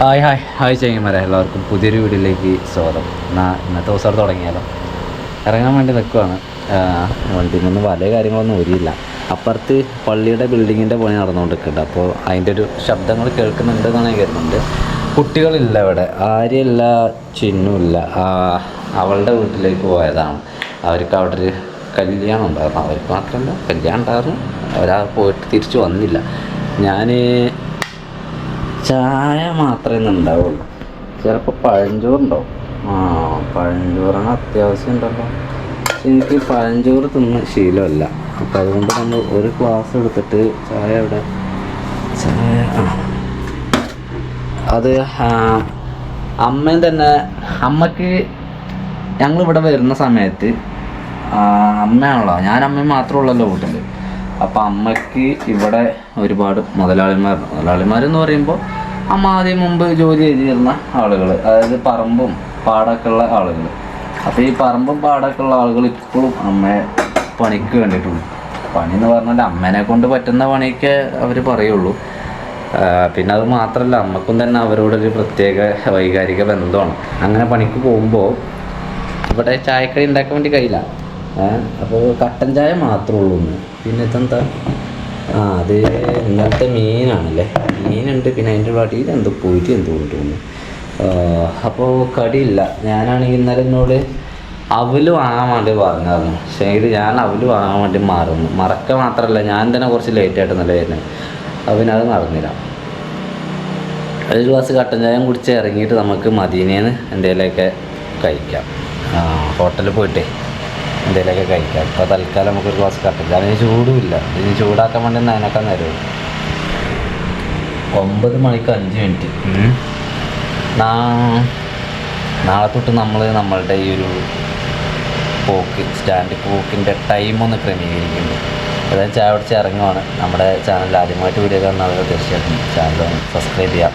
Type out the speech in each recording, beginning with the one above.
Hi hi. Hi ചേങ്ങന്മാരെ എല്ലാവർക്കും പുതിയൊരു വീഡിയോയിലേക്ക് സ്വാഗതം. എന്നാൽ ഇന്നത്തെ ദിവസം തുടങ്ങിയാലോ? ഇറങ്ങാൻ വേണ്ടി നിൽക്കുവാണ്. വണ്ടിയിൽ നിന്ന് പല കാര്യങ്ങളൊന്നും ഒരിയില്ല അപ്പുറത്ത് പള്ളിയുടെ ബിൽഡിങ്ങിന്റെ പണി നടന്നുകൊണ്ടിരിക്കുന്നുണ്ട്. അപ്പോൾ അതിന്റെ ഒരു ശബ്ദങ്ങൾ കേൾക്കുന്നുണ്ടെന്നാണ് ഞാൻ കരുതുന്നുണ്ട് കുട്ടികളില്ല ഇവിടെ. ആര്യല്ല ചിന്നുമില്ല. അവളുടെ വീട്ടിലേക്ക് പോയതാണ്. അവർക്ക് അവിടെ ഒരു കല്യാണം ഉണ്ടായിരുന്നു. അവർക്ക് മാത്രമല്ല കല്യാണം ഉണ്ടായിരുന്നു. അവരാ പോയിട്ട് തിരിച്ചു വന്നില്ല. ഞാൻ ചായ മാത്രമേ ഉണ്ടാവുള്ളൂ ചിലപ്പോൾ പഴഞ്ചോറുണ്ടാവും ആ പഴഞ്ചോറാണ് അത്യാവശ്യം ഉണ്ടല്ലോ. എനിക്ക് പഴഞ്ചോറ് തിന്ന് ശീലമല്ല. അപ്പോൾ അതുകൊണ്ട് നമ്മൾ ഒരു ഗ്ലാസ് എടുത്തിട്ട് ചായ ഇവിടെ ചായ. അത് അമ്മയും തന്നെ അമ്മയ്ക്ക് ഞങ്ങൾ ഇവിടെ വരുന്ന സമയത്ത് അമ്മയാണല്ലോ. ഞാൻ അമ്മയും മാത്രമേ ഉള്ളല്ലോ വീട്ടിൽ അപ്പം അമ്മയ്ക്ക് ഇവിടെ ഒരുപാട് മുതലാളിമാർ എന്ന് പറയുമ്പോൾ അമ്മ ആദ്യം മുമ്പ് ജോലി ചെയ്തിരുന്ന ആളുകൾ അതായത് പറമ്പും പാടൊക്കെ ഉള്ള ആളുകൾ അപ്പോൾ ഈ പറമ്പും പാടൊക്കെ ഉള്ള ആളുകൾ ഇപ്പോഴും അമ്മയെ പണിക്ക് വേണ്ടിയിട്ടുള്ളൂ പണി എന്ന് പറഞ്ഞാൽ അമ്മേനെ കൊണ്ട് പറ്റുന്ന പണിയൊക്കെ അവർ പറയുള്ളൂ. പിന്നെ അത് മാത്രമല്ല അമ്മക്കും തന്നെ അവരോടൊരു പ്രത്യേക വൈകാരിക ബന്ധമാണ്. അങ്ങനെ പണിക്ക് പോകുമ്പോൾ ഇവിടെ ചായക്കടി ഉണ്ടാക്കാൻ വേണ്ടി കഴിയില്ല. അപ്പോൾ കട്ടൻ ചായ മാത്രമേ ഉള്ളൂ പിന്നെ ഇതെന്താ ആ അത് ഇന്നത്തെ മീനാണല്ലേ? മീനുണ്ട്. പിന്നെ അതിന്റെ പാട്ടിയിൽ എന്തോ പോയിട്ട് എന്തോ കൊണ്ടുവന്നു അപ്പോൾ കടിയില്ല. ഞാനാണെങ്കിൽ ഇന്നലെ എന്നോട് അവൽ വാങ്ങാൻ വേണ്ടി പറഞ്ഞായിരുന്നു. പക്ഷേ ഞാൻ അവൽ വാങ്ങാൻ വേണ്ടി മറന്നു. മറക്ക മാത്രമല്ല ഞാൻ തന്നെ കുറച്ച് ലേറ്റ് ആയിട്ട് നല്ല വരുന്നത് അത് മറന്നില്ല. ഒരു ഗ്ലാസ് കട്ടൻ ചായം കുടിച്ച് ഇറങ്ങിയിട്ട് നമുക്ക് മദീനേന്ന് എന്തെങ്കിലുമൊക്കെ കഴിക്കാം. ഹോട്ടലിൽ പോയിട്ട് എന്തെങ്കിലുമൊക്കെ കഴിക്കാം. ഇപ്പോൾ തൽക്കാലം നമുക്കൊരു ഗ്ലാസ് കട്ടൻ ചായ. ചൂടുമില്ല ഇനി ചൂടാക്കാൻ വേണ്ടി നനക്കാൻ നേരം ഒമ്പത് മണിക്ക് അഞ്ച് മിനിറ്റ്. നാ- നാളെ തൊട്ട് നമ്മൾ നമ്മളുടെ ഈ ഒരു പോക്ക് സ്റ്റാൻഡ് പോക്കിന്റെ ടൈം ഒന്ന് ക്രമീകരിക്കുന്നു. അതായത് ചായ പിടിച്ച് ഇറങ്ങുവാണ്. നമ്മുടെ ചാനൽ ആദ്യമായിട്ട് വീഡിയോ കാണുന്ന ആളുകൾ തീർച്ചയായിട്ടും ചാനൽ സബ്സ്ക്രൈബ് ചെയ്യാം.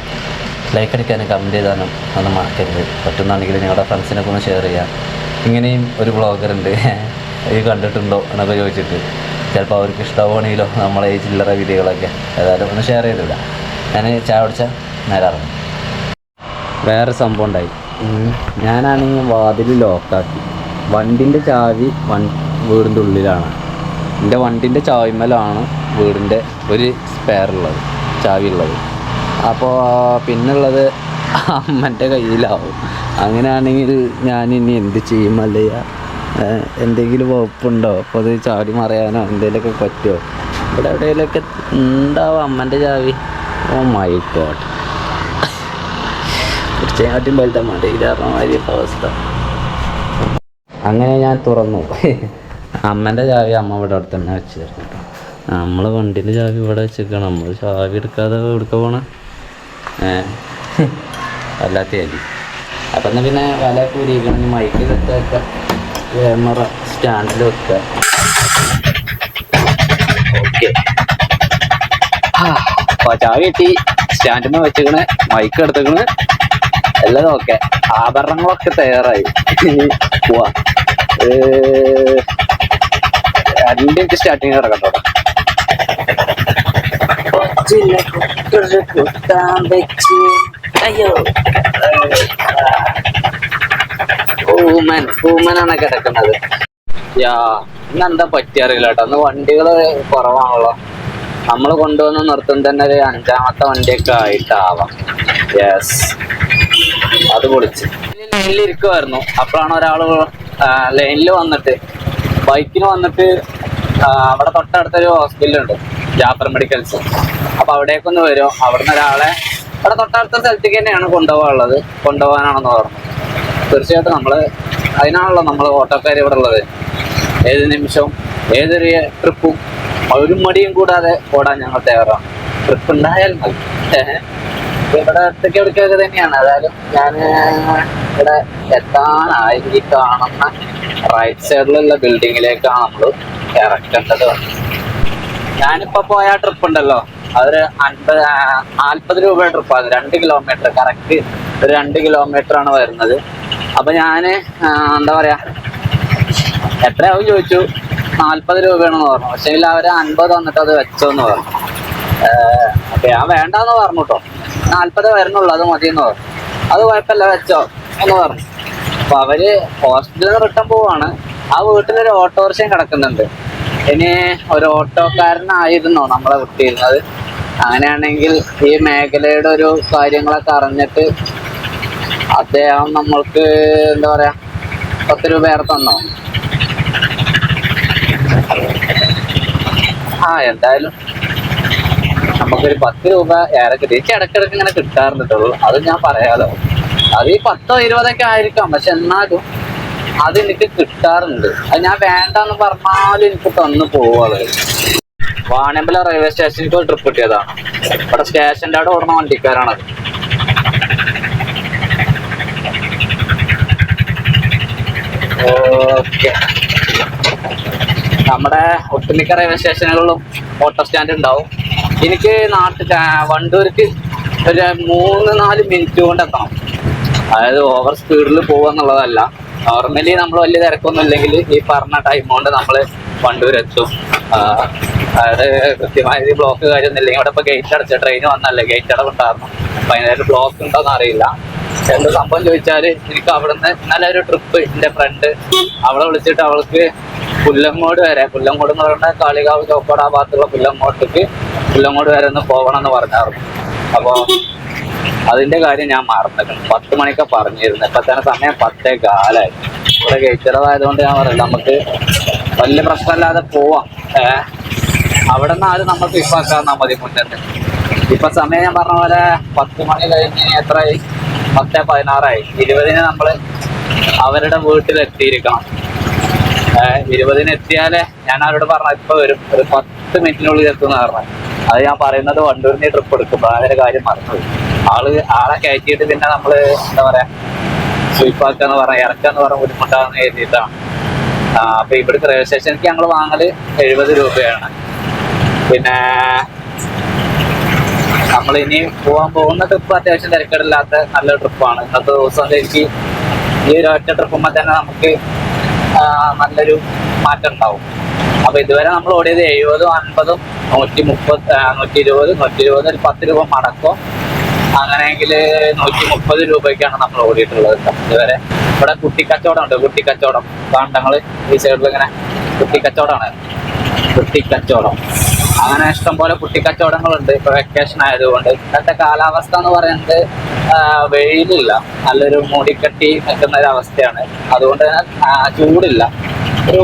ലൈക്ക് അടിക്കാനും കമന്റ് ചെയ്താനും ഒന്നും മറക്കരുത്. പറ്റുന്നുണ്ടെങ്കിൽ നിങ്ങളുടെ ഫ്രണ്ട്സിനൊക്കെ ഒന്ന് ഷെയർ ചെയ്യാം. ഇങ്ങനെയും ഒരു ബ്ലോഗറുണ്ട് ഇത് കണ്ടിട്ടുണ്ടോ എന്നൊക്കെ ചോദിച്ചിട്ട്. ചിലപ്പോൾ അവർക്ക് ഇഷ്ടമാണെങ്കിലോ നമ്മളെ ഈ ചില്ലറ വീഡിയോകളൊക്കെ ഏതായാലും ഒന്ന് ഷെയർ ചെയ്തില്ല. ഞാൻ ചായ കുടിച്ച നേരെ ഇറങ്ങി. വേറെ സംഭവം ഉണ്ടായി. ഞാനാണെങ്കിൽ വാതിൽ ലോക്കാക്കി വണ്ടിന്റെ ചാവി വൺ വീടിന്റെ ഉള്ളിലാണ്. എന്റെ വണ്ടിന്റെ ചാവിമേലാണ് വീടിന്റെ ഒരു സ്പെയർ ഉള്ളത് ചാവി ഉള്ളത്. അപ്പോൾ പിന്നുള്ളത് അമ്മന്റെ കയ്യിലാവും. അങ്ങനെയാണെങ്കിൽ ഞാൻ ഇനി എന്ത് ചെയ്യും അല്ലയ്യ? എന്തെങ്കിലും വകുപ്പുണ്ടോ? അപ്പോൾ അത് ചാവി മറിയാനോ? എന്തെങ്കിലുമൊക്കെ പറ്റുമോ ഇവിടെ എവിടെയെങ്കിലുമൊക്കെ ഉണ്ടാവും അമ്മന്റെ ചാവി. ഓ മൈ ഗോഡ് തീർച്ചയായിട്ടും വലുത മടിയിലാറുന്ന മാതിരി അവസ്ഥ. അങ്ങനെ ഞാൻ തുറന്നു. അമ്മന്റെ ചാവി അമ്മ ഇവിടെ അവിടെ തന്നെ വെച്ചിരുന്നു നമ്മൾ വണ്ടീന്റെ ചാവി ഇവിടെ വെച്ചിരിക്കണം നമ്മൾ ചാവി എടുക്കാതെ എടുക്ക പോണ? വല്ലാത്ത അരി അപ്പം എന്നാൽ പിന്നെ വല കൂരിക്കണം മൈക്ക് സെറ്റ് ക്യാമറ സ്റ്റാൻഡിൽ വെക്കുക ഓക്കെ അപ്പോൾ ചാവി കിട്ടി സ്റ്റാൻഡിൽ നിന്ന് വെച്ചിക്കണ് മൈക്ക് എടുത്തേക്കണ്. എല്ലാം ഓക്കെ ആഭരണങ്ങളൊക്കെ തയ്യാറായി. പോവാ. രണ്ട് മിനിറ്റ് സ്റ്റാർട്ടിങ് കിടക്കട്ടോ അയ്യോ. ഊമൻ ഊമനാണ് കിടക്കുന്നത്. യാ ഇന്ന് എന്താ പറ്റിയറിയില്ല കേട്ടോ അന്ന് വണ്ടികൾ കുറവാണല്ലോ. നമ്മൾ കൊണ്ടുവന്ന് നിർത്തും തന്നെ ഒരു അഞ്ചാമത്തെ വണ്ടിയൊക്കെ ആയിട്ടാവാം. യെസ് അത് പൊളിച്ച്. ലൈനിൽ ഇരിക്കുമായിരുന്നു അപ്പോഴാണ് ഒരാൾ ലൈനിൽ വന്നിട്ട് ബൈക്കിന് വന്നിട്ട് അവിടെ തൊട്ടടുത്തൊരു ഹോസ്പിറ്റലുണ്ട് ജാഫർ മെഡിക്കൽസ്. അപ്പൊ അവിടേക്കൊന്ന് വരും. അവിടുന്ന് ഒരാളെ അവിടെ തൊട്ടടുത്ത സ്ഥലത്തേക്ക് തന്നെയാണ് കൊണ്ടുപോകാനുള്ളത്. കൊണ്ടുപോകാനാണെന്ന് പറഞ്ഞു. തീർച്ചയായിട്ടും നമ്മൾ അതിനാണല്ലോ നമ്മൾ ഓട്ടോക്കാർ ഇവിടെ ഉള്ളത്. ഏത് നിമിഷവും ഏതൊരു ട്രിപ്പും ഒരു മടിയും കൂടാതെ ഓടാൻ ഞങ്ങൾ തയ്യാറാണ്. ട്രിപ്പ് ഉണ്ടായാൽ മതി. ഇവിടെ അടുത്തൊക്കെ എവിടേക്കൊക്കെ തന്നെയാണ്. അതായാലും ഞാൻ ഇവിടെ എത്താനായി ഈ കാണുന്ന റൈറ്റ് സൈഡിലുള്ള ബിൽഡിങ്ങിലേക്കാണ് നമ്മൾ ഇറക്കേണ്ടത്. ഞാനിപ്പോ പോയ ട്രിപ്പ് ഉണ്ടല്ലോ. അതൊരു അൻപത് നാൽപ്പത് രൂപ ട്രിപ്പാണ് രണ്ട് കിലോമീറ്റർ കറക്റ്റ് ഒരു രണ്ട് കിലോമീറ്റർ ആണ് വരുന്നത്. അപ്പൊ ആ, എന്താ പറയാ എത്രയാവും ചോദിച്ചു? നാൽപ്പത് രൂപയാണെന്ന് പറഞ്ഞു. പക്ഷേ അവർ അൻപത് വന്നിട്ട് അത് വെച്ചോന്ന് പറഞ്ഞു. അപ്പൊ ഞാൻ വേണ്ടാന്ന് പറഞ്ഞു കേട്ടോ നാല്പത് വരുന്നുള്ളൂ അത് മതി എന്ന് പറഞ്ഞു. അത് കുഴപ്പമില്ല വെച്ചോ എന്ന് പറഞ്ഞു. അപ്പൊ അവർ ഹോസ്പിറ്റലിൽ നിന്ന് റിട്ടേൺ പോവാണ്. ആ വീട്ടിലൊരു ഓട്ടോറിക്ഷയും കിടക്കുന്നുണ്ട്. ഇനി ഒരു ഓട്ടോക്കാരനായിരുന്നോ നമ്മളെ വിട്ടിരുന്നത് അങ്ങനെയാണെങ്കിൽ ഈ മേഖലയുടെ ഒരു കാര്യങ്ങളൊക്കെ അറിഞ്ഞിട്ട് അദ്ദേഹം നമ്മൾക്ക് എന്താ പറയാ പത്ത് രൂപ ഏറെ തന്നോ? ആ എന്തായാലും നമുക്കൊരു പത്ത് രൂപ ഏറെ എനിക്ക് ഇടയ്ക്കിടയ്ക്ക് ഇങ്ങനെ കിട്ടാറുണ്ട് അത് ഞാൻ പറയാലോ. അത് ഈ പത്തോ ഇരുപതൊക്കെ ആയിരിക്കാം. പക്ഷെ എന്നാലും അത് എനിക്ക് കിട്ടാറുണ്ട്. അത് ഞാൻ വേണ്ടെന്ന് പറഞ്ഞാലും എനിക്ക് തന്നു പോവാൾ വാണിയമ്പല റെയിൽവേ സ്റ്റേഷനിലേക്ക് ട്രിപ്പ് കിട്ടിയതാണ്. ഇവിടെ സ്റ്റേഷന്റെ അവിടെ ഓടുന്ന വണ്ടിക്കാരാണത്. ഓക്കെ. നമ്മുടെ ഒട്ടുമിക്ക റെയിൽവേ സ്റ്റേഷനുകളിലും ഓട്ടോ സ്റ്റാൻഡ് ഉണ്ടാവും. എനിക്ക് നാട്ടിൽ വണ്ടൂർക്ക് ഒരു മൂന്ന് നാല് മിനിറ്റ് കൊണ്ട് എത്തണം. അതായത് ഓവർ സ്പീഡിൽ പോകുക എന്നുള്ളതല്ല. നോർമലി നമ്മൾ വലിയ തിരക്കൊന്നും ഇല്ലെങ്കിൽ ഈ പറഞ്ഞ ടൈം കൊണ്ട് നമ്മൾ വണ്ടൂർ എത്തും. അതായത് കൃത്യമായ ബ്ലോക്ക് കാര്യമൊന്നും ഇല്ലെങ്കിൽ ഇവിടെ ഇപ്പോൾ ഗേറ്റ് അടച്ച ട്രെയിൻ വന്നല്ലേ? ഗേറ്റ് അടവ് ഉണ്ടായിരുന്നു അപ്പം അതിനൊരു ബ്ലോക്ക് ഉണ്ടോ അറിയില്ല. എന്ത് സംഭവം ചോദിച്ചാൽ എനിക്ക് അവിടുന്ന് നല്ലൊരു ട്രിപ്പ് എന്റെ ഫ്രണ്ട് അവളെ വിളിച്ചിട്ട് അവൾക്ക് പുല്ലങ്ങോട് വരെ പുല്ലങ്ങോട് എന്ന് പറയുന്ന കാളികാവ് ചോക്കോട് ആ ഭാഗത്തുള്ള പുല്ലങ്ങോട്ടേക്ക് പുല്ലങ്ങോട് വരെ ഒന്ന് പോകണം എന്ന് പറഞ്ഞായിരുന്നു. അപ്പോൾ അതിന്റെ കാര്യം ഞാൻ മറന്നിട്ടുണ്ട്. പത്ത് മണിക്ക് പറഞ്ഞിരുന്നു. ഇപ്പൊ തന്നെ സമയം പത്തേ കാലായി. ഇവിടെ ഗേറ്ററവായതുകൊണ്ട് ഞാൻ പറയുന്നത് നമുക്ക് വലിയ പ്രശ്നമില്ലാതെ പോവാം. ഏഹ് അവിടെ നിന്ന് ആരും നമുക്ക് ഇപ്പാക്കാന്നാ മതി മുന്നേ. ഇപ്പൊ സമയം ഞാൻ പറഞ്ഞ പോലെ പത്ത് മണി കഴിഞ്ഞ് എത്രയായി? പത്തേ പതിനാറായി. ഇരുപതിന് നമ്മൾ അവരുടെ വീട്ടിലെത്തിയിരിക്കണം. ഇരുപതിന് എത്തിയാലേ ഞാൻ അവരോട് പറഞ്ഞ ഇപ്പൊ വരും. ഒരു പത്ത് മിനിറ്റിനുള്ളിൽ എത്തുന്ന പറഞ്ഞു. അത് ഞാൻ പറയുന്നത് വണ്ടൂരിന് ട്രിപ്പ് എടുക്കുമ്പോൾ അതിന്റെ കാര്യം മറന്നു ആൾ ആളെ കയറ്റിയിട്ട് പിന്നെ നമ്മൾ എന്താ പറയാ സ്വീപ്പാക്കാന്ന് പറഞ്ഞ ഇറക്കാന്ന് പറഞ്ഞ ബുദ്ധിമുട്ടാന്ന് എഴുതിയിട്ടാണ് അപ്പൊ ഇവിടുത്തെ റെയിൽവേ സ്റ്റേഷനിലേക്ക് ഞങ്ങൾ വാങ്ങൽ എഴുപത് രൂപയാണ്. പിന്നെ നമ്മൾ ഇനി പോകാൻ പോകുന്ന ട്രിപ്പ് അത്യാവശ്യം തിരക്കേടില്ലാത്ത നല്ല ട്രിപ്പാണ് ഇന്നത്തെ ദിവസം ശരിക്ക് ഈ ഒരു ഒറ്റ ട്രിപ്പുമ്പോൾ തന്നെ നമുക്ക് നല്ലൊരു മാറ്റം ഉണ്ടാവും. അപ്പൊ ഇതുവരെ നമ്മൾ ഓടിയത് എഴുപതും അൻപതും നൂറ്റി മുപ്പത് നൂറ്റി ഇരുപത് നൂറ്റി ഇരുപത് ഒരു പത്ത് രൂപ മടക്കോ? അങ്ങനെയെങ്കിൽ നൂറ്റി മുപ്പത് രൂപയ്ക്കാണ് നമ്മൾ ഓടിയിട്ടുള്ളത് ഇതുവരെ ഇവിടെ കുട്ടിക്കച്ചവടം. ഉണ്ട് കുട്ടിക്കച്ചവടം കാണ്ടങ്ങൾ ഈ സൈഡിൽ ഇങ്ങനെ കുട്ടിക്കച്ചവടമാണ്. കുട്ടിക്കച്ചവടം. അങ്ങനെ ഇഷ്ടംപോലെ കുട്ടിക്കച്ചവടങ്ങളുണ്ട് ഇപ്പൊ വെക്കേഷൻ ആയതുകൊണ്ട്. ഇന്നത്തെ കാലാവസ്ഥ എന്ന് പറയുന്നത് വെയിലില്ല. നല്ലൊരു മൂടിക്കെട്ടി നിൽക്കുന്ന ഒരു അവസ്ഥയാണ്. അതുകൊണ്ട് തന്നെ ചൂടില്ല. ഒരു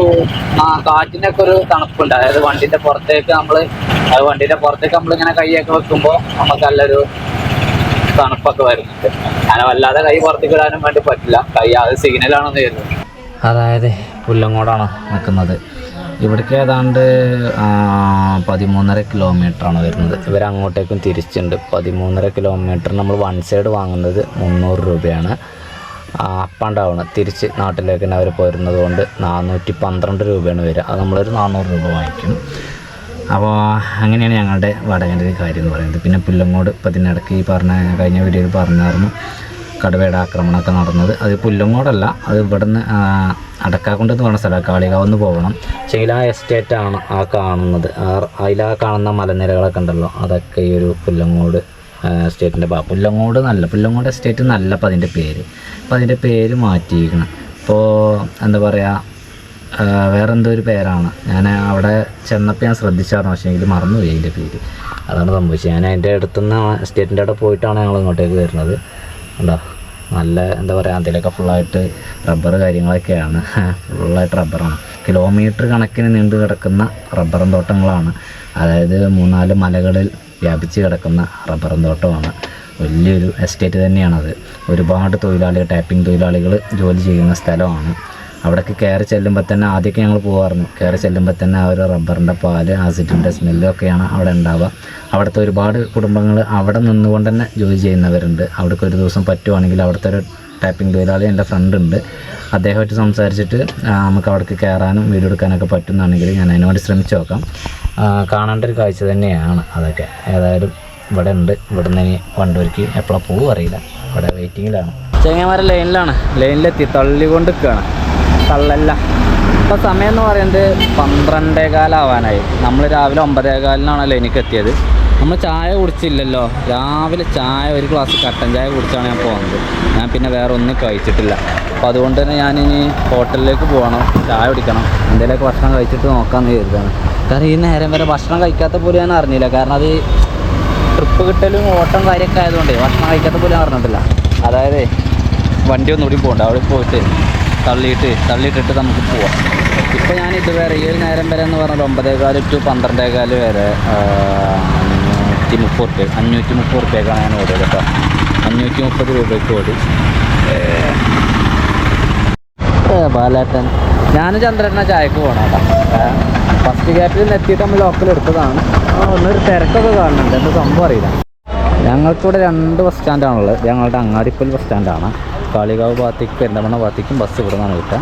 കാറ്റിനൊക്കെ ഒരു തണുപ്പുണ്ട്. അതായത് വണ്ടിന്റെ പുറത്തേക്ക് നമ്മൾ വണ്ടിന്റെ പുറത്തേക്ക് നമ്മൾ ഇങ്ങനെ കൈയൊക്കെ വെക്കുമ്പോൾ നമുക്ക് നല്ലൊരു തണുപ്പൊക്കെ വരുന്നുണ്ട്. അങ്ങനെ വല്ലാതെ കൈ പുറത്തേക്ക് ഇടാനും വേണ്ടി പറ്റില്ല. കൈ അത് സിഗ്നലാണെന്ന് കരുതുന്നു. അതായത് പുല്ലങ്ങോടാണ് നിൽക്കുന്നത്. ഇവിടേക്ക് ഏതാണ്ട് പതിമൂന്നര കിലോമീറ്റർ ആണ് വരുന്നത്. ഇവർ അങ്ങോട്ടേക്കും തിരിച്ചുണ്ട്. പതിമൂന്നര കിലോമീറ്റർ നമ്മൾ വൺ സൈഡ് വാങ്ങുന്നത് മുന്നൂറ് രൂപയാണ്. അപ്പ് ആൻഡ് ഡൗൺ തിരിച്ച് നാട്ടിലേക്ക് തന്നെ അവർ പോരുന്നത് കൊണ്ട് നാനൂറ്റി പന്ത്രണ്ട് രൂപയാണ് വരിക. അത് നമ്മളൊരു നാനൂറ് രൂപ വാങ്ങിക്കും. അപ്പോൾ അങ്ങനെയാണ് ഞങ്ങളുടെ വടകന്റെ ഒരു കാര്യം എന്ന് പറയുന്നത്. പിന്നെ പുല്ലങ്ങോട് ഇപ്പം ഇതിനിടയ്ക്ക് ഈ പറഞ്ഞ കഴിഞ്ഞ വീഡിയോയിൽ പറഞ്ഞായിരുന്നു. കടുവയുടെ ആക്രമണമൊക്കെ നടന്നത്. അത് പുല്ലങ്ങോടല്ല അത് ഇവിടുന്ന് അടക്കാക്കുണ്ട് എന്ന് പറഞ്ഞ സ്ഥലം. കാളികാവെന്ന് പോകണം പക്ഷേങ്കിൽ ആ എസ്റ്റേറ്റ് ആണ് ആ കാണുന്നത്. അതിൽ ആ കാണുന്ന മലനിരകളൊക്കെ ഉണ്ടല്ലോ അതൊക്കെ ഈ ഒരു പുല്ലങ്ങോട് എസ്റ്റേറ്റിന്റെ ഭാഗം. പുല്ലങ്ങോട് നല്ല പുല്ലങ്ങോട് എസ്റ്റേറ്റ് നല്ല അപ്പം അതിന്റെ പേര്. അപ്പം അതിന്റെ പേര് മാറ്റിയിരിക്കണം. അപ്പോൾ എന്താ പറയുക വേറെ എന്തോ ഒരു പേരാണ്. ഞാൻ അവിടെ ചെന്നപ്പോൾ ഞാൻ ശ്രദ്ധിച്ചായിരുന്നു പക്ഷേ എനിക്ക് മറന്നുപോയി അതിന്റെ പേര്. അതാണ് സംഭവിച്ചത്. ഞാൻ അതിന്റെ അടുത്തുനിന്ന് സ്റ്റേറ്റിന്റെ അവിടെ പോയിട്ടാണ് ഞങ്ങൾ ഇങ്ങോട്ടേക്ക് വരുന്നത്. എന്താ നല്ല എന്താ പറയുക അതിലൊക്കെ ഫുള്ളായിട്ട് റബ്ബർ കാര്യങ്ങളൊക്കെയാണ്. ഫുള്ളായിട്ട് റബ്ബറാണ് കിലോമീറ്റർ കണക്കിന് നീണ്ടു കിടക്കുന്ന റബ്ബറും തോട്ടങ്ങളാണ്. അതായത് മൂന്നാൽ മലകളിൽ വ്യാപിച്ച് കിടക്കുന്ന റബ്ബറും തോട്ടമാണ്. വലിയൊരു എസ്റ്റേറ്റ് തന്നെയാണത്. ഒരുപാട് തൊഴിലാളികൾ ടാപ്പിംഗ് തൊഴിലാളികൾ ജോലി ചെയ്യുന്ന സ്ഥലമാണ്. അവിടേക്ക് കയറി ചെല്ലുമ്പോൾ തന്നെ ആദ്യമൊക്കെ ഞങ്ങൾ പോകാറുണ്ട് കയറി ചെല്ലുമ്പോൾ തന്നെ ആ ഒരു റബ്ബറിന്റെ പാൽ ആസിഡിന്റെ സ്മെല്ലൊക്കെയാണ് അവിടെ ഉണ്ടാവുക. അവിടുത്തെ ഒരുപാട് കുടുംബങ്ങൾ അവിടെ നിന്നുകൊണ്ട് തന്നെ ജോലി ചെയ്യുന്നവരുണ്ട്. അവിടേക്ക് ഒരു ദിവസം പറ്റുവാണെങ്കിൽ അവിടുത്തെ ഒരു ടാപ്പിംഗ് തൊഴിലാളി എന്റെ ഫ്രണ്ട് ഉണ്ട്. അദ്ദേഹമായിട്ട് സംസാരിച്ചിട്ട് നമുക്ക് അവിടേക്ക് കയറാനും വീഡിയോ എടുക്കാനൊക്കെ പറ്റുന്നതാണെങ്കിൽ ഞാൻ അതിനുവേണ്ടി ശ്രമിച്ചു നോക്കാം. കാണേണ്ട ഒരു കാഴ്ച തന്നെയാണ് അതൊക്കെ. ഏതായാലും ഇവിടെ ഉണ്ട്. ഇവിടെ ഇനി വണ്ടൂർക്ക് എപ്പോഴാണ് പോകും അറിയില്ല. ഇവിടെ വെയിറ്റിങ്ങിലാണ് ചെങ്ങന്മാരെ ലൈനിലാണ് ലൈനിലെത്തി തള്ളിക്കൊണ്ട് നിൽക്കുകയാണ് തള്ളല്ല. ഇപ്പോൾ സമയം എന്ന് പറയുന്നത് പന്ത്രണ്ടേ കാലാവാനായി നമ്മൾ രാവിലെ ഒമ്പതേ കാലിനാണല്ലോ എനിക്ക് എത്തിയത്. നമ്മൾ ചായ കുടിച്ചില്ലല്ലോ. രാവിലെ ചായ ഒരു ഗ്ലാസ് കട്ടൻ ചായ കുടിച്ചാണ് ഞാൻ പോകുന്നത് ഞാൻ പിന്നെ വേറെ ഒന്നും കഴിച്ചിട്ടില്ല. അപ്പോൾ അതുകൊണ്ട് തന്നെ ഞാനിനി ഹോട്ടലിലേക്ക് പോകണം. ചായ കുടിക്കണം. എന്തെങ്കിലുമൊക്കെ ഭക്ഷണം കഴിച്ചിട്ട് നോക്കാമെന്ന് കരുതാണ്. കാരണം ഈ നേരം വരെ ഭക്ഷണം കഴിക്കാത്ത പോലും ഞാൻ അറിഞ്ഞില്ല. കാരണം അത് ട്രിപ്പ് കിട്ടലും ഓട്ടം കാര്യമൊക്കെ ആയതുകൊണ്ട് ഭക്ഷണം കഴിക്കാത്ത പോലും ഞാൻ അറിഞ്ഞിട്ടില്ല. അതായത് വണ്ടി ഒന്നുകൂടി പോകണ്ട. അവിടെ പോയിട്ട് തള്ളിയിട്ട് തള്ളിയിട്ടിട്ട് നമുക്ക് പോവാം. ഇപ്പോൾ ഞാൻ ഇതുവരെ ഈ ഒരു നേരം വരെ എന്ന് പറഞ്ഞാൽ ഒമ്പതേകാൽ ടു പന്ത്രണ്ടേകാൽ വരെ അഞ്ഞൂറ്റി മുപ്പത് റുപ്യ അഞ്ഞൂറ്റി മുപ്പത് റുപ്യക്കാണ് ഞാൻ ഓടിയത് കേട്ടോ. അഞ്ഞൂറ്റി മുപ്പത് രൂപയ്ക്ക് ഓടി. ബാലേട്ടൻ. ഞാൻ ചന്ദ്രനെ ചായക്ക് പോകണം കേട്ടോ. ഫസ്റ്റ് ഗ്യാപ്പിൽ നിന്ന് എത്തിയിട്ട് നമ്മൾ ലോക്കൽ എടുത്തതാണ്. ഒന്നൊരു തിരക്കൊക്കെ കാണുന്നുണ്ട്. എന്താ സംഭവം അറിയില്ല. ഞങ്ങൾക്കിവിടെ രണ്ട് ബസ് സ്റ്റാൻഡാണുള്ളത് ഞങ്ങളുടെ അങ്ങാടിപ്പൽ ബസ് സ്റ്റാൻഡാണ് കാളികാവ് ഭാഗത്തേക്ക് പെരുന്തമണ്ണ ഭാഗത്തേക്കും ബസ് ഇവിടെ നിന്നാണ് കിട്ടുക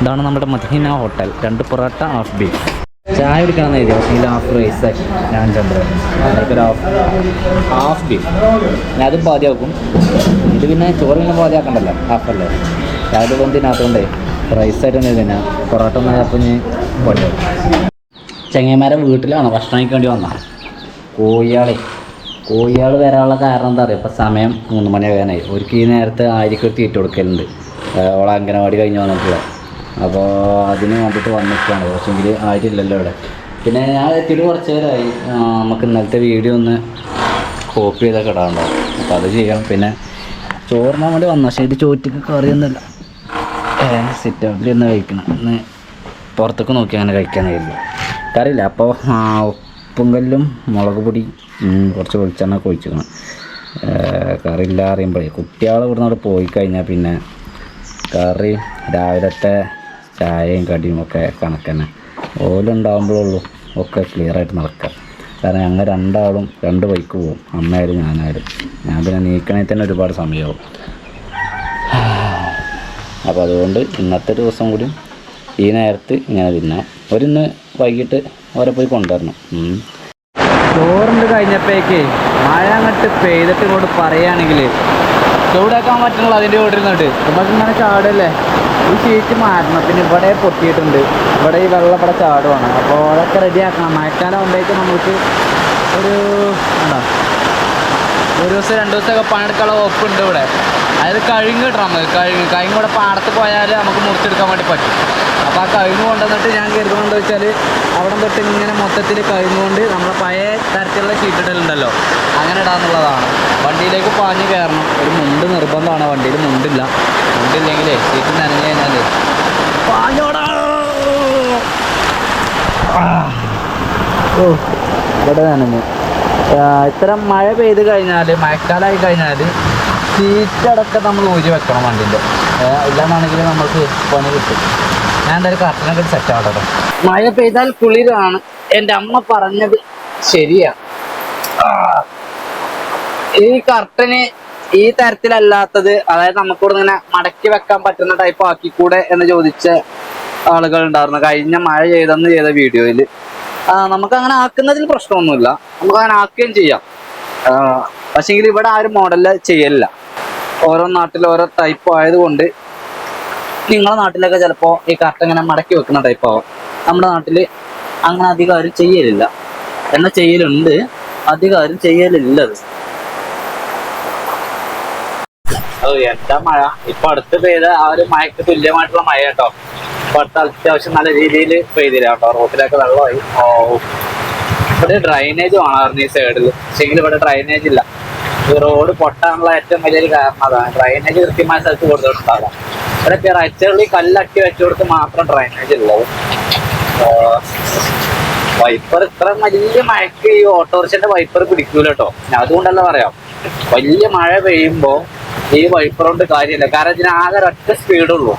ഇതാണ് നമ്മുടെ മദീന ഹോട്ടൽ രണ്ട് പൊറോട്ട ഹാഫ് ബീഫ് ചായ കുടിക്കണം എഴുതി പക്ഷേ ഹാഫ് റൈസ് ഞാൻ ഞങ്ങൾക്കൊരു ഹാഫ് ഹാഫ് ബീഫ് ഞാൻ അത് പാതിയാക്കും. ഇത് പിന്നെ ചോറ് പിന്നെ പാതിയാക്കണ്ടല്ലോ. ഹാഫല്ലേ രാവിലെ റൈസ് റൈസായിട്ട് തന്നെ പൊറോട്ട ഒന്നും അപ്പം ഞാൻ പണിയാവും ചെങ്ങന്മാരെ വീട്ടിലാണ് ഭക്ഷണം കഴിക്കേണ്ടി വന്നാൽ കോഴിയാളെ. കോഴിയാൾ വരാനുള്ള കാരണം എന്താ പറയുക ഇപ്പം സമയം മൂന്ന് മണി ആകാനായി. ഒരിക്കൽ ഈ നേരത്തെ ആയിരിക്കും തീറ്റ കൊടുക്കലുണ്ട്. അവളെ അംഗനവാടി കഴിഞ്ഞ് വന്നിട്ടുള്ള. അപ്പോൾ അതിന് വേണ്ടിയിട്ട് വന്നിട്ടാണ് പക്ഷേങ്കിൽ ആയിട്ടില്ലല്ലോ ഇവിടെ. പിന്നെ ഞാൻ എത്തിയിട്ട് കുറച്ച് നേരമായി. നമുക്ക് ഇന്നലത്തെ വീഡിയോ ഒന്ന് കോപ്പി ചെയ്തൊക്കെ ഇടാനുണ്ടാവും അപ്പോൾ അത് ചെയ്യണം. പിന്നെ ചോറിനാൻ വേണ്ടി വന്നു. പക്ഷേ ഇത് ചോറ്റക്ക് കറിയൊന്നുമില്ല. സിറ്റ് ഔട്ടിൽ ഒന്ന് കഴിക്കണം. ഒന്ന് പുറത്തേക്ക് നോക്കി അങ്ങനെ കഴിക്കാൻ കഴിയില്ല കറിയില്ല അപ്പോൾ ഉപ്പും കല്ലും മുളക് പൊടി കുറച്ച് വെളിച്ചെണ്ണ ഒക്കെ ഒഴിച്ചിരിക്കണം. കറിയില്ല അറിയുമ്പോഴേ. കുട്ടികൾ ഇവിടുന്ന് അവിടെ പോയി കഴിഞ്ഞാൽ പിന്നെ കറി രാവിലത്തെ ചായയും കടിയും ഒക്കെ കണക്കന്നെ. ഓലുണ്ടാകുമ്പോഴുള്ളൂ ഒക്കെ ക്ലിയർ ആയിട്ട് നടക്കുക കാരണം ഞങ്ങൾ രണ്ടാളും രണ്ട് ബൈക്ക് പോകും അമ്മയായാലും ഞാനായാലും. ഞാൻ പിന്നെ നീക്കണേ തന്നെ ഒരുപാട് സമയമാവും അപ്പോൾ അതുകൊണ്ട് ഇന്നത്തെ ദിവസം കൂടി ഈ നേരത്ത് ഇങ്ങനെ തിന്നാം. ഒരിന്ന് വൈകിട്ട് ഓരെ പോയി കൊണ്ടുവരണം. ചോറുണ്ട് കഴിഞ്ഞപ്പോഴേക്ക് മഴ അങ്ങോട്ട് പെയ്തിട്ട് ഇങ്ങോട്ട് പറയുകയാണെങ്കിൽ ചൂടാക്കാൻ പറ്റുള്ളൂ അതിന്റെ ഓടിരുന്നിട്ട് നമുക്ക് ഇങ്ങനെ ചാടല്ലേ? ഈ ഷീറ്റ് മാറ്റണം പിന്നെ ഇവിടെ പൊട്ടിയിട്ടുണ്ട്. ഇവിടെ ഈ വെള്ളം ഇവിടെ ചാടുവാണ്. അപ്പോൾ അതൊക്കെ റെഡിയാക്കണം മഴക്കാലം ആകുമ്പോഴേക്കും നമുക്ക് ഒരു എന്താ? ഒരു ദിവസം രണ്ട് ദിവസമൊക്കെ പണിയെടുക്കാനുള്ള വകുപ്പുണ്ട് ഇവിടെ. അതായത് കഴുങ്ങ് കിട്ടണം നമുക്ക് കഴുങ്ങ് കഴുങ്ങ് ഇവിടെ പാടത്ത് പോയാൽ നമുക്ക് മുറിച്ചെടുക്കാൻ വേണ്ടി പറ്റും. അപ്പോൾ ആ കഴുങ്ങ് കൊണ്ടുവന്നിട്ട് ഞാൻ കരുതുന്നത് വെച്ചാൽ അവിടെ തൊട്ട് ഇങ്ങനെ മൊത്തത്തിൽ കഴുങ്ങുകൊണ്ട് നമ്മളെ പഴയ തരത്തിലുള്ള ചീട്ടിട്ടലുണ്ടല്ലോ അങ്ങനെ ഇടാന്നുള്ളതാണ്. വണ്ടിയിലേക്ക് പാഞ്ഞ് കയറണം. ഒരു മുണ്ട് നിർബന്ധമാണ്. വണ്ടിയിൽ മുണ്ടില്ല. മുണ്ടില്ലെങ്കിലേ സീറ്റ് നനഞ്ഞു കഴിഞ്ഞാൽ പാഞ്ഞോടാ! ഓ ഇവിടെ നനഞ്ഞു. ഇത്തരം മഴ പെയ്ത് കഴിഞ്ഞാൽ മഴക്കാലമായി കഴിഞ്ഞാൽ സീറ്റടക്കം നമ്മൾ ഊരി വെക്കണം വണ്ടിന്റെ. ഇല്ലാന്നാണെങ്കിൽ നമുക്ക് പണി കിട്ടും. ഞാൻ എന്തായാലും കർട്ടനൊക്കെ സെറ്റ് ആവട്ടെ മഴ പെയ്താൽ കുളിരാണ്. എന്റെ അമ്മ പറഞ്ഞത് ശരിയാ. ഈ കർട്ടന് ഈ തരത്തിലല്ലാത്തത് അതായത് നമുക്കിവിടെ ഇങ്ങനെ മടക്കി വെക്കാൻ പറ്റുന്ന ടൈപ്പ് ആക്കിക്കൂടെ എന്ന് ചോദിച്ച ആളുകൾ ഉണ്ടായിരുന്നു. കഴിഞ്ഞ മഴ ചെയ്തെന്ന് ചെയ്ത വീഡിയോയിൽ നമുക്ക് അങ്ങനെ ആക്കുന്നതിൽ പ്രശ്നമൊന്നുമില്ല. നമുക്ക് അങ്ങനെ ആക്കുകയും ചെയ്യാം. പക്ഷേങ്കിൽ ഇവിടെ ആ ഒരു ചെയ്യലില്ല. ഓരോ നാട്ടിൽ ഓരോ ടൈപ്പ് ആയതുകൊണ്ട് നിങ്ങളുടെ നാട്ടിലൊക്കെ ചിലപ്പോൾ ഈ കറക്റ്റ് ഇങ്ങനെ മടക്കി വെക്കുന്ന ടൈപ്പ് ആവും. നമ്മുടെ നാട്ടിൽ അങ്ങനെ അധികം ആരും ചെയ്യലില്ല. എന്നാൽ ചെയ്യലുണ്ട്. അധികം ആരും ചെയ്യലില്ല അത്. ഓ എന്താ മഴ? ഇപ്പൊ അടുത്ത് പെയ്ത ആ ഒരു മഴയ്ക്ക് തുല്യമായിട്ടുള്ള മഴ കേട്ടോ ഇപ്പൊ അടുത്ത അത്യാവശ്യം നല്ല രീതിയിൽ പെയ്തില്ല കേട്ടോ. റോഡിലൊക്കെ വെള്ളമായി. ഓ. ഇവിടെ ഡ്രൈനേജ് വേണമായിരുന്നു ഈ സൈഡിൽ പക്ഷേ ഇവിടെ ഡ്രൈനേജ് ഇല്ല. ഈ റോഡ് പൊട്ടാനുള്ള ഏറ്റവും വലിയൊരു കാരണം അതാണ്. ഡ്രൈനേജ് കൃത്യമായ സ്ഥലത്ത് കൊടുത്തിട്ടുണ്ടാകാം ഇവിടെ റച്ചകളിൽ കല്ലട്ടി വെച്ചു കൊടുത്ത് മാത്രം ഡ്രൈനേജ് ഉള്ളത്. വൈപ്പർ ഇത്ര വലിയ മഴയ്ക്ക് ഈ ഓട്ടോറിക്ഷന്റെ വൈപ്പർ പിടിക്കൂല കേട്ടോ. അതുകൊണ്ടല്ല പറയാം. വലിയ മഴ പെയ്യുമ്പോ ഈ വൈപ്പർ കൊണ്ട് കാര്യമില്ല. കാരണം ഇതിന് ആകെ ഒറ്റ സ്പീഡുള്ളൂ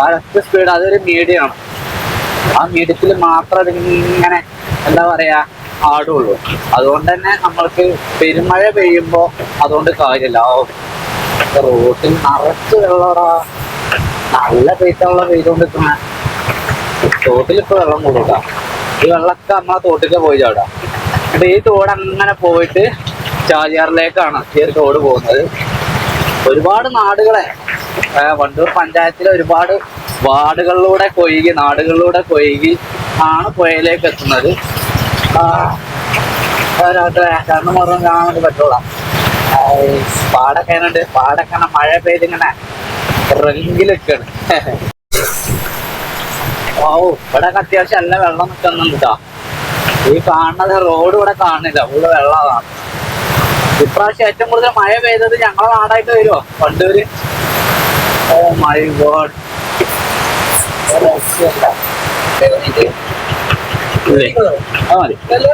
ആ ഒറ്റ സ്പീഡ് അതൊരു മീഡിയമാണ് ആ മീഡിയത്തിൽ മാത്രം അതിങ്ങനെ എന്താ പറയാ ആടുള്ളൂ. അതുകൊണ്ട് തന്നെ നമ്മൾക്ക് പെരുമഴ പെയ്യുമ്പോ അതുകൊണ്ട് കാര്യമില്ല. ഓ, റോട്ടിൽ നിറച്ച് വെള്ളടാ. നല്ല പെയ്ത്തുള്ള പെയ്തുകൊണ്ടിരിക്കുന്ന തോട്ടിൽ ഇപ്പൊ വെള്ളം കൂടുക ഈ വെള്ളമൊക്കെ നമ്മളെ തോട്ടിൽ പോയി ചാടാം. എന്നിട്ട് ഈ തോട് അങ്ങനെ പോയിട്ട് ചാലിയാറിലേക്കാണ് ഈ തോട് പോകുന്നത്. ഒരുപാട് നാടുകളെ വണ്ടൂർ പഞ്ചായത്തിലെ ഒരുപാട് വാർഡുകളിലൂടെ കൊയ്കി നാടുകളിലൂടെ കൊയ്കി ആണ് പുഴയിലേക്ക് എത്തുന്നത്. കണ്ണു മുറും കാണാൻ വേണ്ടി പറ്റുള്ള പാടൊക്കെ ഉണ്ട് പാടൊക്കെ മഴ പെയ്തിങ്ങനെ റെങ്കിലൊക്കെയാണ് ഓ ഇവിടെ അത്യാവശ്യം നല്ല വെള്ളം നിൽക്കുന്നുണ്ട് ഈ കാണുന്നത് റോഡ് ഇവിടെ കാണുന്നില്ല ഫുള്ള് വെള്ളമാണ്. ഇപ്രാവശ്യം ഏറ്റവും കൂടുതൽ മഴ പെയ്തത് ഞങ്ങളെ നാടായിട്ട് വരുമോ പണ്ടൂര് ഓ മൈ ഗോഡ്.